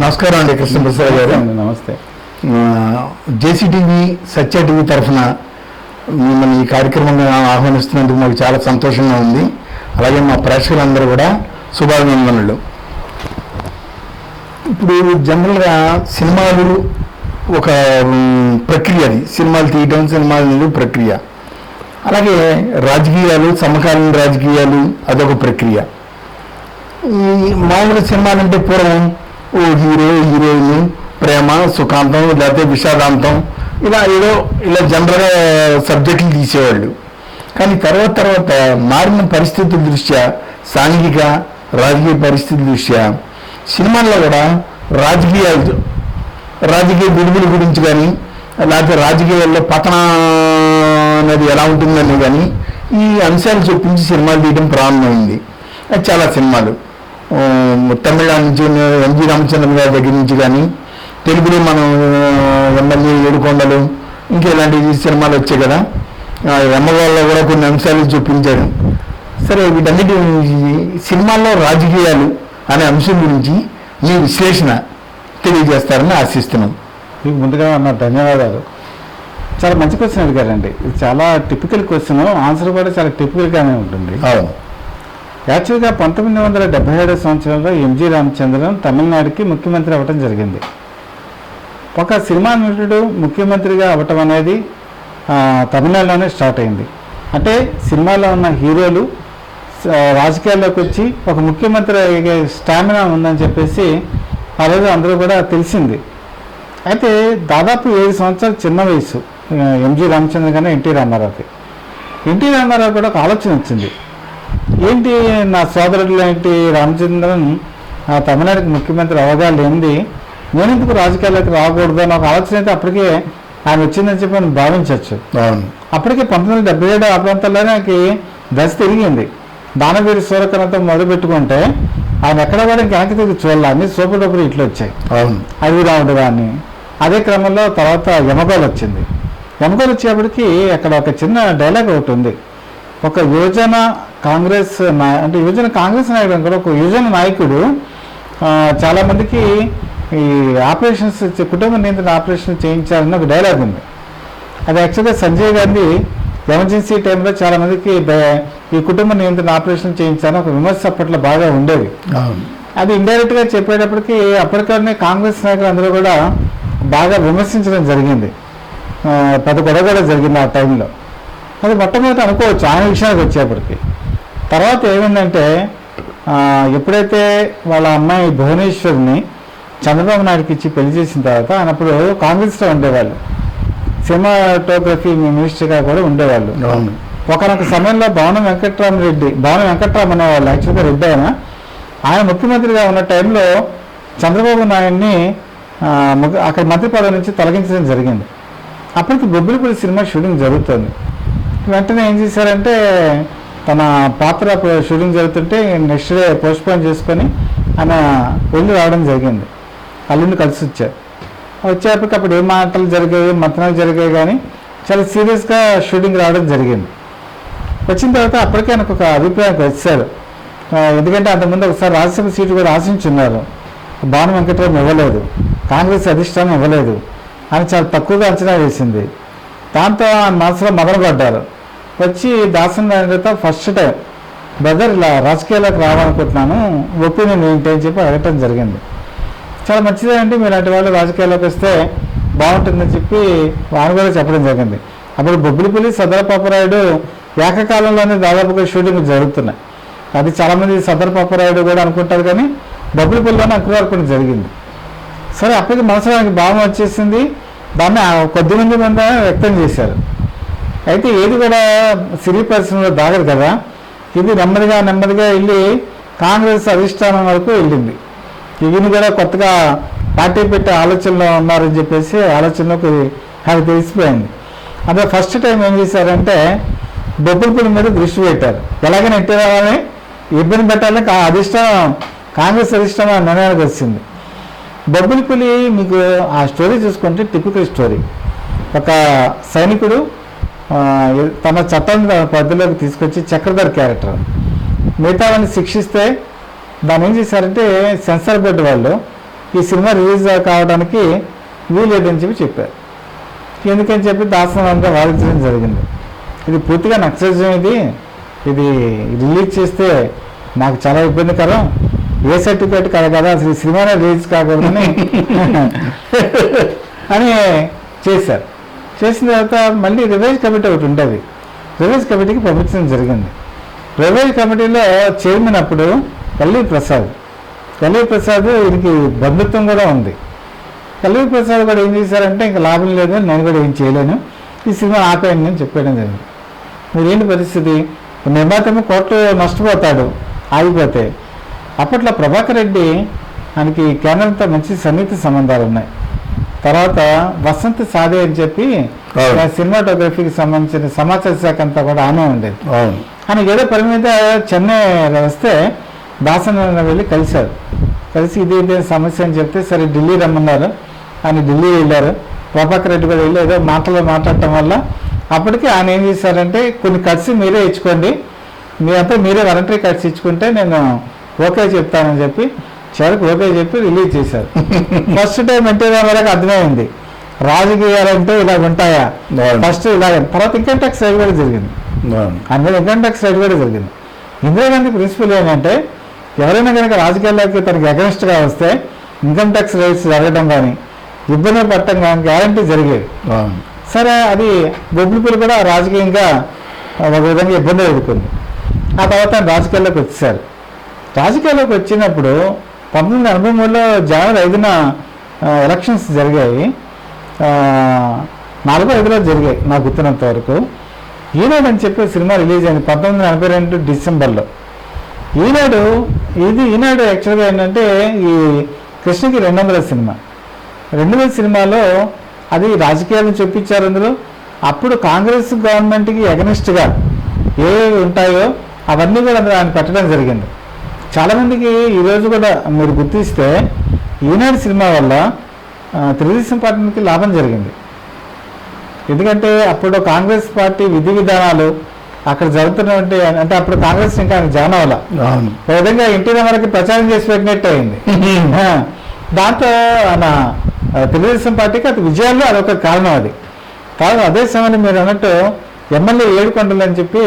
నమస్కారం అండి కృష్ణప్రసాద్ గారు. నమస్తే. జేసీటీవీ సత్య టీవీ తరఫున మిమ్మల్ని ఈ కార్యక్రమంలో ఆహ్వానిస్తున్నందుకు మాకు చాలా సంతోషంగా ఉంది. అలాగే మా ప్రేక్షకులందరూ కూడా శుభాభినందనలు. ఇప్పుడు జనరల్గా సినిమాలు ఒక ప్రక్రియ అది. సినిమాలు తీయటం సినిమాలు ప్రక్రియ. అలాగే రాజకీయాలు సమకాలీన రాజకీయాలు అదొక ప్రక్రియ. ఈ మామూలు సినిమాలు అంటే పూర్వం ఓ హీరో హీరోయిన్ ప్రేమ సుఖాంతం లేకపోతే విషాదాంతం ఇలా ఏదో ఇలా జనరల్గా సబ్జెక్టులు తీసేవాళ్ళు కానీ తర్వాత తర్వాత మారిన పరిస్థితుల దృష్ట్యా సాంఘిక రాజకీయ పరిస్థితుల దృష్ట్యా సినిమాల్లో కూడా రాజకీయాలు రాజకీయ విడుదల గురించి కానీ లేకపోతే రాజకీయాల్లో పతన అనేది ఎలా ఉంటుందని కానీ ఈ అంశాలు చూపించి సినిమాలు తీయడం ప్రారంభమైంది. అది చాలా సినిమాలు. తమిళనాడు నుంచి ఎంజి రామచంద్రన్ గారి దగ్గర నుంచి కానీ తెలుగులో మనం ఎమ్మెల్యే ఏడుకొండలు ఇంకా ఇలాంటి సినిమాలు వచ్చాయి కదా. ఆ, ఎమ్మగాళ్ళలో కూడా కొన్ని అంశాలు చూపించారు. సరే వీటన్నిటి సినిమాల్లో రాజకీయాలు అనే అంశం గురించి మీ విశ్లేషణ తెలియజేస్తారని ఆశిస్తున్నాం. మీకు ముందుగా ఉన్న ధన్యవాదాలు. చాలా మంచి క్వశ్చన్ అడిగారండి. ఇది చాలా టిపికల్ క్వశ్చన్ ఆన్సర్ కూడా చాలా టిపికల్గానే ఉంటుంది. అవును. యాక్చువల్గా పంతొమ్మిది వందల డెబ్బై ఏడో సంవత్సరంలో ఎంజి రామచంద్రన్ తమిళనాడుకి ముఖ్యమంత్రి అవ్వటం జరిగింది. ఒక సినిమా నటుడు ముఖ్యమంత్రిగా అవ్వటం అనేది తమిళనాడులోనే స్టార్ట్ అయింది. అంటే సినిమాలో ఉన్న హీరోలు రాజకీయాల్లోకి వచ్చి ఒక ముఖ్యమంత్రి అయ్యే స్టామినా ఉందని చెప్పేసి ఆ రోజు అందరూ కూడా తెలిసింది. అయితే దాదాపు ఏడు సంవత్సరాలు చిన్న వయసు ఎంజి రామచంద్ర కానీ ఎన్టీ రామారావుకి. ఎన్టీ రామారావు కూడా ఒక ఆలోచన వచ్చింది. ఏంటి నా సోదరుడు ఏంటి రామచంద్రన్? ఆ తమిళనాడుకి ముఖ్యమంత్రి అవగా లేనిది నేను ఎందుకు రాజకీయాల్లోకి రాకూడదు అని ఒక ఆలోచన అయితే అప్పటికే ఆయన వచ్చిందని చెప్పి మనం భావించవచ్చు అప్పటికే పంతొమ్మిది వందల డెబ్బై ఏడు ఆ ప్రాంతాల్లోనే ఆయనకి దశ తిరిగింది. దానవీరి సూరకరణతో మొదలు పెట్టుకుంటే ఆయన ఎక్కడ కూడా వెనక్కి తిరిగి చూడాలి. అన్ని సూపర్ డూపర్ ఇట్లు వచ్చాయి. అవును. అడవి రాముడు కానీ అదే క్రమంలో తర్వాత యమగోల్ వచ్చింది. యమగోల్ వచ్చేప్పటికి అక్కడ ఒక చిన్న డైలాగ్ ఒకటి ఉంది. ఒక యువజన కాంగ్రెస్ అంటే యువజన కాంగ్రెస్ నాయకుడు కూడా ఒక యువజన నాయకుడు. ఆ, చాలా మందికి ఈ ఆపరేషన్స్ కుటుంబ నియంత్రణ ఆపరేషన్ చేయించాలని ఒక డైలాగ్ ఉంది. అది యాక్చువల్గా సంజయ్ గాంధీ ఎమర్జెన్సీ టైంలో చాలా మందికి బ- ఈ కుటుంబ నియంత్రణ ఆపరేషన్ చేయించాలని ఒక విమర్శ అప్పట్లో బాగా ఉండేది. అది ఇండైరెక్ట్గా చెప్పేటప్పటికి అప్పటికనే కాంగ్రెస్ నాయకులు అందరూ కూడా బాగా విమర్శించడం జరిగింది. పెద్ద గొడవ కూడా జరిగింది ఆ టైంలో. అది మొట్టమొదటి అనుకోవచ్చు ఆయన విషయానికి వచ్చేప్పటికి. తర్వాత ఏమైందంటే ఎప్పుడైతే వాళ్ళ అమ్మాయి భువనేశ్వర్ని చంద్రబాబు నాయుడుకి ఇచ్చి పెళ్ళి చేసిన తర్వాత ఆయన అప్పుడు కాంగ్రెస్లో ఉండేవాళ్ళు. సినిమాటోగ్రఫీ మినిస్టర్గా కూడా ఉండేవాళ్ళు. ఒకనొక సమయంలో భవనం వెంకట్రామరెడ్డి భవనం వెంకట్రామ్ అనేవాళ్ళు యాక్చువల్గా రెడ్డి ఆయన ఆయన ముఖ్యమంత్రిగా ఉన్న టైంలో చంద్రబాబు నాయుడిని అక్కడ మంత్రి పదవి నుంచి తొలగించడం జరిగింది. అప్పటికి బొబ్బిలిపల్లి సినిమా షూటింగ్ జరుగుతుంది. వెంటనే ఏం చేశారంటే తన పాత్ర షూటింగ్ జరుగుతుంటే నెక్స్ట్ డే పోస్ట్పోన్ చేసుకొని ఆయన వెళ్ళి రావడం జరిగింది. అల్లుని కలిసి వచ్చారు. వచ్చేప్పటికి అప్పుడు ఏ మాటలు జరిగాయి మంతనాలు జరిగాయి కానీ చాలా సీరియస్గా షూటింగ్ రావడం జరిగింది. వచ్చిన తర్వాత అప్పటికే నాకు ఒక అభిప్రాయం వచ్చారు ఎందుకంటే అంతకుముందు ఒకసారి రాజ్యసభ సీటు కూడా ఆశించున్నారు భాను వెంకటరామ్ ఇవ్వలేదు. కాంగ్రెస్ అధిష్టానం ఇవ్వలేదు అని చాలా తక్కువగా అంచనా వేసింది. దాంతో ఆయన మనసులో మొదలుపడ్డారు వచ్చి దాసన్ గారితో ఫస్ట్ టైం బ్రదర్ ఇలా రాజకీయాలకు రావాలనుకుంటున్నాను ఒపీనియన్ ఏంటి అని చెప్పి అడగటం జరిగింది. చాలా మంచిదే అండి మీలాంటి వాళ్ళు రాజకీయాల్లోకి వస్తే బాగుంటుందని చెప్పి వారు కూడా చెప్పడం జరిగింది. అప్పుడు బొబ్బిలిపల్లి సదర పాపరాయుడు ఏకకాలంలోనే దాదాపుగా షూటింగ్ జరుగుతున్నాయి. అది చాలామంది సదర పాపరాయుడు కూడా అనుకుంటారు కానీ బొబ్బిలిపల్లిలోనే అంకురార్పణ జరిగింది. సరే అప్పటికి మనసులో ఆయనకి భావం వచ్చేసింది. దాన్ని కొద్ది మంది మంది వ్యక్తం చేశారు. అయితే ఏది కూడా సిరి పరిశ్రమలో దాగదు కదా. ఇది నెమ్మదిగా నెమ్మదిగా వెళ్ళి కాంగ్రెస్ అధిష్టానం వరకు వెళ్ళింది. ఇవిని కూడా కొత్తగా పార్టీ పెట్టే ఆలోచనలో ఉన్నారని చెప్పేసి ఆలోచనలోకి అది తెలిసిపోయింది. అంటే ఫస్ట్ టైం ఏం చేశారంటే బొబ్బులపల్లి మీద దృష్టి పెట్టారు. ఎలాగైనా ఎట్టి రావాలని ఇబ్బంది పెట్టాలని కా- అధిష్టానం కాంగ్రెస్ అధిష్టానం నిర్ణయానికి వచ్చింది బొబ్బులపల్లి మీకు ఆ స్టోరీ చూసుకుంటే టిపికల్ స్టోరీ. ఒక సైనికుడు తన చట్టాన్ని తన పరిధిలోకి తీసుకొచ్చి చక్రధర్ క్యారెక్టర్ మిగతా వాళ్ళని శిక్షిస్తే దాన్ని ఏం చేశారంటే సెన్సార్ బోర్డు వాళ్ళు ఈ సినిమా రిలీజ్ కావడానికి వీలేదని చెప్పి చెప్పారు. ఎందుకని చెప్పి దాసనంగా వాదించడం జరిగింది. ఇది పూర్తిగా నక్సలిజం ఇది. ఇది రిలీజ్ చేస్తే నాకు చాలా ఇబ్బందికరం. ఏ సర్టిఫికేట్ కాదు కదా అసలు ఈ సినిమానే రిలీజ్ కాకూడదని అని చేశారు. చేసిన తర్వాత మళ్ళీ రివైజ్ కమిటీ ఒకటి ఉండేది రివైజ్ కమిటీకి పంపించడం జరిగింది. రివైజ్ కమిటీలో చైర్మన్ అప్పుడు కల్లీ ప్రసాద్. కల్లీ ప్రసాద్ వీరికి బంధుత్వం కూడా ఉంది. కల్లీ ప్రసాద్ కూడా ఏం చేశారంటే ఇంకా లాభం లేదు నేను కూడా ఏం చేయలేను. ఈ సినిమా ఆపేయండి అని చెప్పడం జరిగింది. మీరు ఏంటి పరిస్థితి? నిర్మాతేమో కోర్టు నష్టపోతాడు ఆగిపోతే. అప్పట్లో ప్రభాకర్ రెడ్డి మనకి కేంద్రంతో మంచి సన్నిహిత సంబంధాలు ఉన్నాయి. తర్వాత వసంత్ సాదే అని చెప్పి సినిమాటోగ్రఫీకి సంబంధించిన సమాచార శాఖ అంతా కూడా ఆనే ఉండేది అవును. ఆయన ఏదో పని మీద చెన్నై వస్తే దాసన్ వెళ్ళి కలిశారు. కలిసి ఇది ఇదే సమస్య అని చెప్తే సరే ఢిల్లీ రమ్మన్నారు. ఆయన ఢిల్లీ వెళ్ళారు. ప్రభాకర్ రెడ్డి కూడా వెళ్ళి ఏదో మాటలు మాట్లాడటం వల్ల అప్పటికి ఆయన ఏం చేశారంటే కొన్ని కట్స్ మీరే ఇచ్చుకోండి. మీ అంతా మీరే వాలంటరీ కట్స్ ఇచ్చుకుంటే నేను ఓకే చెప్తానని చెప్పి చివరికి ఓకే చెప్పి రిలీజ్ చేశారు. ఫస్ట్ టైం ఎన్టీ రామారావుకి అర్థమైంది. రాజకీయాలంటే ఇలా ఉంటాయా. ఫస్ట్ ఇలాగ తర్వాత ఇన్కమ్ ట్యాక్స్ రైడ్ కూడా జరిగింది. అందులో ఇన్కమ్ ట్యాక్స్ రైడ్ కూడా జరిగింది. ఇందిరాగాంధీ ప్రిన్సిపల్ ఏంటంటే ఎవరైనా కనుక రాజకీయాల్లోకి తనకి అగెన్స్ట్గా వస్తే ఇన్కమ్ ట్యాక్స్ రైట్స్ జరగడం కానీ ఇబ్బంది పడటం కానీ గ్యారంటీ జరిగేది. సరే అది బొబ్బులిపల్లి కూడా రాజకీయంగా ఒక విధంగా ఇబ్బంది ఎదుర్కొంది. ఆ తర్వాత రాజకీయాల్లోకి వచ్చేసారు. రాజకీయాల్లోకి వచ్చినప్పుడు పంతొమ్మిది వందల ఎనభై మూడులో జనవరి ఐదున ఎలక్షన్స్ జరిగాయి. నలభై ఐదులో జరిగాయి నాకు గుర్తున్నంత వరకు. ఈనాడు అని చెప్పి సినిమా రిలీజ్ అయింది పంతొమ్మిది వందల ఎనభై రెండు డిసెంబర్లో. ఈనాడు ఇది ఈనాడు యాక్చువల్గా ఏంటంటే ఈ కృష్ణకి రెండు వందల సినిమా. రెండు వేల సినిమాలో అది రాజకీయాలను చూపించారు అందులో. అప్పుడు కాంగ్రెస్ గవర్నమెంట్కి ఎగనిస్ట్గా ఏవి ఉంటాయో అవన్నీ కూడా అందులో ఆయన పెట్టడం జరిగింది. చాలామందికి ఈరోజు కూడా మీరు గుర్తిస్తే ఈనాడు సినిమా వల్ల తెలుగుదేశం పార్టీకి లాభం జరిగింది. ఎందుకంటే అప్పుడు కాంగ్రెస్ పార్టీ విధి విధానాలు అక్కడ జరుగుతున్నటువంటి అంటే అప్పుడు కాంగ్రెస్ ఇంకా జాయిన్ ఒక విధంగా ఎన్టీ రామారావుకి ప్రచారం చేసి పెట్టినట్టు అయింది. దాంతో ఆయన తెలుగుదేశం పార్టీకి అది విజయాల్లో అదొక కారణం అది. కాదు అదే సమయంలో మీరు అన్నట్టు ఎమ్మెల్యే ఏడుకొండలు అని చెప్పి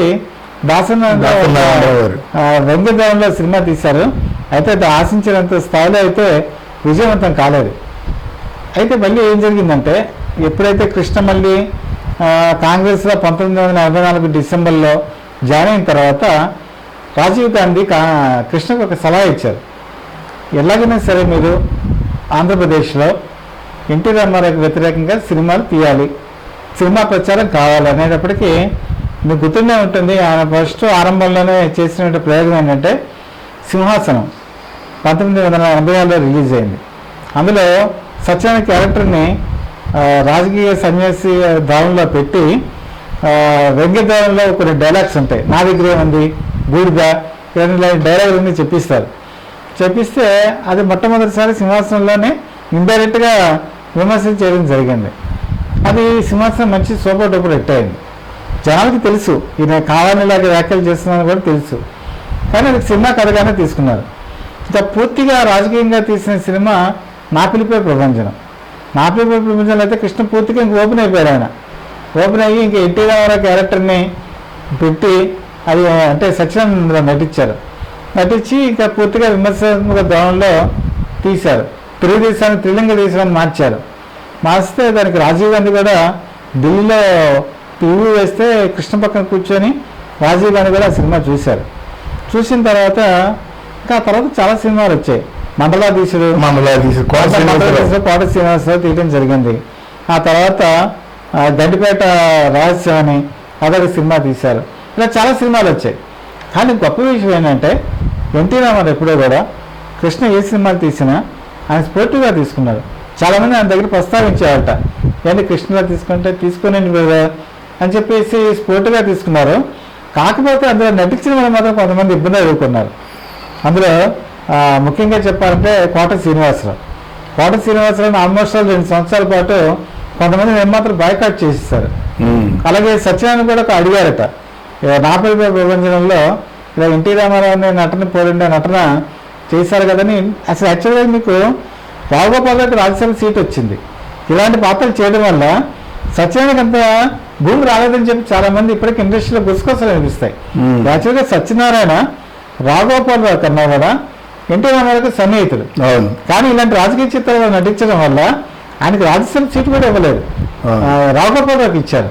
వెంకటరావులో సినిమా తీశారు. అయితే అది ఆశించినంత స్థాయిలో అయితే విజయవంతం కాలేదు. అయితే మళ్ళీ ఏం జరిగిందంటే ఎప్పుడైతే కృష్ణ మళ్ళీ కాంగ్రెస్లో పంతొమ్మిది వందల ఎనభై నాలుగు డిసెంబర్లో జాయిన్ అయిన తర్వాత రాజీవ్ గాంధీ కా కృష్ణకు ఒక సలహా ఇచ్చారు. ఎలాగైనా సరే మీరు ఆంధ్రప్రదేశ్లో ఎన్టీ రామారావుకి వ్యతిరేకంగా సినిమాలు తీయాలి. సినిమా ప్రచారం కావాలి అనేటప్పటికీ మీకు గుర్తుండే ఉంటుంది ఆయన ఫస్ట్ ఆరంభంలోనే చేసిన ప్రయోగం ఏంటంటే సింహాసనం. పంతొమ్మిది వందల ఎనభై ఆరులో రిలీజ్ అయింది. అందులో సత్యాన క్యారెక్టర్ని రాజకీయ సన్యాసి దారుణంలో పెట్టి వెంకటరావులో కొన్ని డైలాగ్స్ ఉంటాయి. నా దగ్గర ఏముంది? బూడిద? ఇలాంటి డైలాగులన్నీ చెప్పిస్తారు. చెప్పిస్తే అది మొట్టమొదటిసారి సింహాసనంలోనే ఇండైరెక్ట్గా విమర్శలు చేయడం జరిగింది. అది సింహాసనం మంచి సూపర్ డూపర్ హిట్ అయింది. జనాలకి తెలుసు. ఈయన కావాలనిలాగా వ్యాఖ్యలు చేస్తున్నారని కూడా తెలుసు. కానీ అది సినిమా కథగానే తీసుకున్నారు. ఇంకా పూర్తిగా రాజకీయంగా తీసిన సినిమా నా పిలిపే ప్రపంచం నా పిలిపే ప్రపంచంలో అయితే కృష్ణ పూర్తిగా ఇంక ఓపెన్ అయిపోయారు ఆయన. ఓపెన్ అయ్యి ఇంక ఎన్టీ రామారావు క్యారెక్టర్ని పెట్టి అది అంటే సత్యనందలో నటించారు. నటించి ఇంకా పూర్తిగా విమర్శాత్మక ధోరణిలో తీశారు. తెలుగుదేశాన్ని త్రిలింగ దేశాన్ని మార్చారు. మార్చితే దానికి రాజీవ్ గాంధీ కూడా ఢిల్లీలో టీవీ వేస్తే కృష్ణ పక్కన కూర్చొని రాజీవ్ గాంధీ కూడా ఆ సినిమా చూశారు. చూసిన తర్వాత ఇంకా ఆ తర్వాత చాలా సినిమాలు వచ్చాయి. మండలాధీశుడు మండలాధీశుడు కోట శ్రీనివాసరావు. శ్రీనివాసరావు తీయడం జరిగింది. ఆ తర్వాత ఆ, గండిపేట రహస్యం అని అదొక సినిమా తీశారు. ఇలా చాలా సినిమాలు వచ్చాయి. కానీ గొప్ప విషయం ఏంటంటే ఎన్టీ రామారావు ఎప్పుడో కూడా కృష్ణ ఏ సినిమాలు తీసినా ఆయన స్పోర్టివ్గా తీసుకున్నారు. చాలామంది ఆయన దగ్గర ప్రస్తావించేవారట ఏంటి కృష్ణగా తీసుకుంటే బ్రదర్ అని చెప్పేసి స్పోర్ట్గా తీసుకున్నారు. కాకపోతే అందులో నటించిన వాళ్ళు మాత్రం కొంతమంది ఇబ్బంది ఎదుర్కొన్నారు. అందులో ముఖ్యంగా చెప్పాలంటే కోట శ్రీనివాసరావు. కోట శ్రీనివాసరావు ఆల్మోస్ట్ ఆల్ రెండు సంవత్సరాల పాటు కొంతమంది నిర్మాతలు బాయ్కాట్ చేసేసారు. ఉమ్. అలాగే సత్యనారాయణ కూడా ఒక అడిగారట. ఏ, నాపై ప్రపంచంలో ఇలా ఎన్టీ రామారావుని నటన పోలిండే నటన చేశారు కదని అసలు యాక్చువల్గా మీకు రావుగోపాల్ గారికి రాజ్యసభ సీట్ వచ్చింది. ఇలాంటి పాత్రలు చేయడం వల్ల సత్యనారాయణకి అంత భూమి రాలేదని చెప్పి చాలా మంది ఇప్పటికీ ఇండస్ట్రీలో గుసకొసలు అనిపిస్తాయి. యాక్చువల్గా సత్యనారాయణ రాఘోపాల్ రావు కన్నా కూడా ఎన్టీ రామారావుకి సన్నిహితుడు. అవును. కానీ ఇలాంటి రాజకీయ చిత్రాల్లో నటించడం వల్ల ఆయనకి రాజ్యసభ సీట్ కూడా ఇవ్వలేదు. ఆ, రావుగోపాల్కి ఇచ్చారు.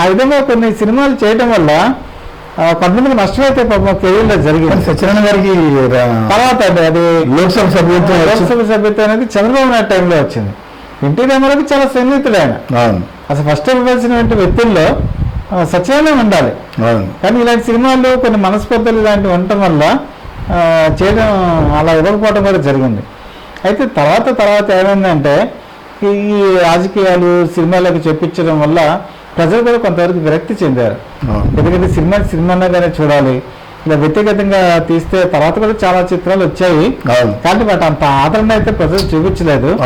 ఆ విధంగా కొన్ని సినిమాలు చేయడం వల్ల ఆ, కొంతమందికి నష్టమైతే పాపం కెరీర్లో జరిగింది. సత్యనారాయణ గారికి తర్వాత అండి అది లోక్సభ సభ్యత్వం లోక్సభ సభ్యత్వం అనేది చంద్రబాబు నాయుడు టైంలో వచ్చింది. ఎన్టీ రామారావుకి చాలా సన్నిహితుడు ఆయన. అవును. అసలు ఫస్ట్ ఇవ్వాల్సినటువంటి వ్యక్తుల్లో సత్యనారాయణ ఉండాలి. కానీ ఇలాంటి సినిమాల్లో కొన్ని మనస్పర్ధలు ఇలాంటివి ఉండటం వల్ల చేయడం అలా ఇవ్వకపోవడం కూడా జరిగింది. అయితే తర్వాత తర్వాత ఏమైందంటే ఈ ఈ రాజకీయాలు సినిమాలకు చెప్పించడం వల్ల ప్రజలు కూడా కొంతవరకు విరక్తి చెందారు. ఎందుకంటే సినిమా సినిమాగానే చూడాలి. వ్యక్తిగతంగా తీస్తే తర్వాత కూడా చాలా చిత్రాలు వచ్చాయి. కానీ వాటి అంత ఆదరణ అయితే ప్రజలు చూపించలేదు.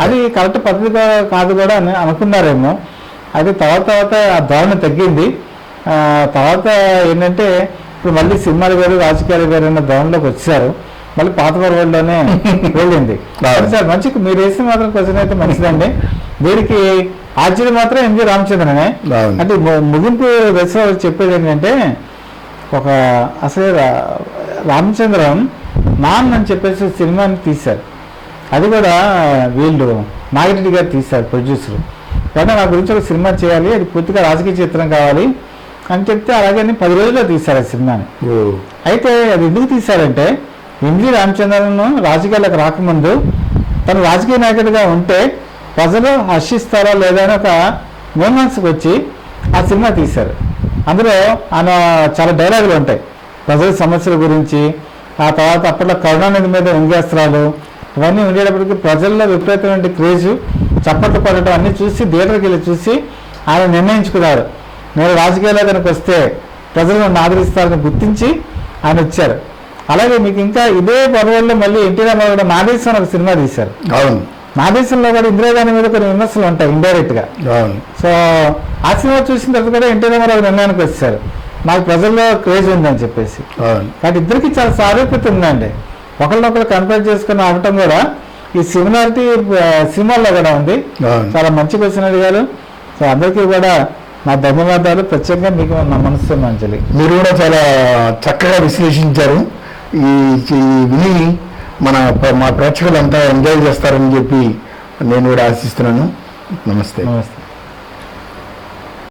అది కరెక్ట్ పద్ధతి కాదు కూడా అని అనుకున్నారేమో. అది తర్వాత తర్వాత ఆ ధోరణి తగ్గింది. ఆ, తర్వాత ఏంటంటే ఇప్పుడు మళ్ళీ సినిమాలు వేరు రాజకీయాలు వేరు అన్న ధోరణిలోకి వచ్చారు. మళ్ళీ పాత వరల్డ్లోనే వెళ్ళింది. సరే మంచి మీరు వేసిన మాత్రం క్వశ్చన్ అయితే మంచిదండి. దీనికి ఆశ్చర్యం మాత్రం ఎంజి రామచంద్రనే. అంటే ముగింపు దశలో చెప్పేది ఏంటంటే ఒక అసలు రా- రామచంద్రన్ నాన్ అని చెప్పేసి సినిమాని తీశారు. అది కూడా వీళ్ళు నాగిరెడ్డి గారు తీశారు ప్రొడ్యూసర్ కానీ నా గురించి ఒక సినిమా చేయాలి అది పూర్తిగా రాజకీయ చిత్రం కావాలి అని చెప్తే అలాగే పది రోజుల్లో తీశారు ఆ సినిమాని. అయితే అది ఎందుకు తీశారంటే ఎంజి రామచంద్రన్ రాజకీయాలకు రాకముందు తను రాజకీయ నాయకుడిగా ఉంటే ప్రజలు హర్షిస్తారా లేదా అని ఒక మూమెంట్స్కి వచ్చి ఆ సినిమా తీశారు. అందులో ఆయన చాలా డైలాగులు ఉంటాయి. ప్రజల సమస్యల గురించి ఆ తర్వాత అప్పట్లో కరుణానిధి మీద వ్యంగ్యాస్త్రాలు ఇవన్నీ ఉండేటప్పటికి ప్రజల్లో విపరీతమైన క్రేజు చప్పట్లు పడటం అన్నీ చూసి థియేటర్కి వెళ్ళి చూసి ఆయన నిర్ణయించుకున్నారు. నేను రాజకీయాల్లో కనుక వస్తే ప్రజలను ఆదరిస్తారని గుర్తించి ఆయన వచ్చారు. అలాగే మీకు ఇంకా ఇదే పర్వాల్లో మళ్ళీ ఎన్టీ రామారావు కూడా నా ఒక సినిమా తీశారు. అవును. నా దేశంలో కూడా ఇందిరాగాంధీ మీద కొన్ని విమర్శలు ఉంటాయి ఇండైరెక్ట్గా అవును. సో ఆ సినిమా చూసిన తర్వాత కూడా ఎన్టీ రామారావు నిర్ణయానికి వచ్చారు. నాకు ప్రజల్లో క్రేజ్ ఉందని చెప్పేసి. కాబట్టి ఇద్దరికి చాలా సారూప్యత ఉందండి. ఒకరినొకరు కంపేర్ చేసుకుని అవటం కూడా ఈ సిమిలారిటీ సినిమాల్లో కూడా ఉంది. చాలా మంచి క్వశ్చన్ అడిగారు. సో అందరికీ కూడా నా ధన్యవాదాలు. ప్రత్యేకంగా మీకు నా మనసు మంచిది మీరు కూడా చాలా చక్కగా విశ్లేషించారు. ఈ విని మన మా ప్రేక్షకులంతా ఎంజాయ్ చేస్తారని చెప్పి నేను కూడా ఆశిస్తున్నాను. నమస్తే. నమస్తే.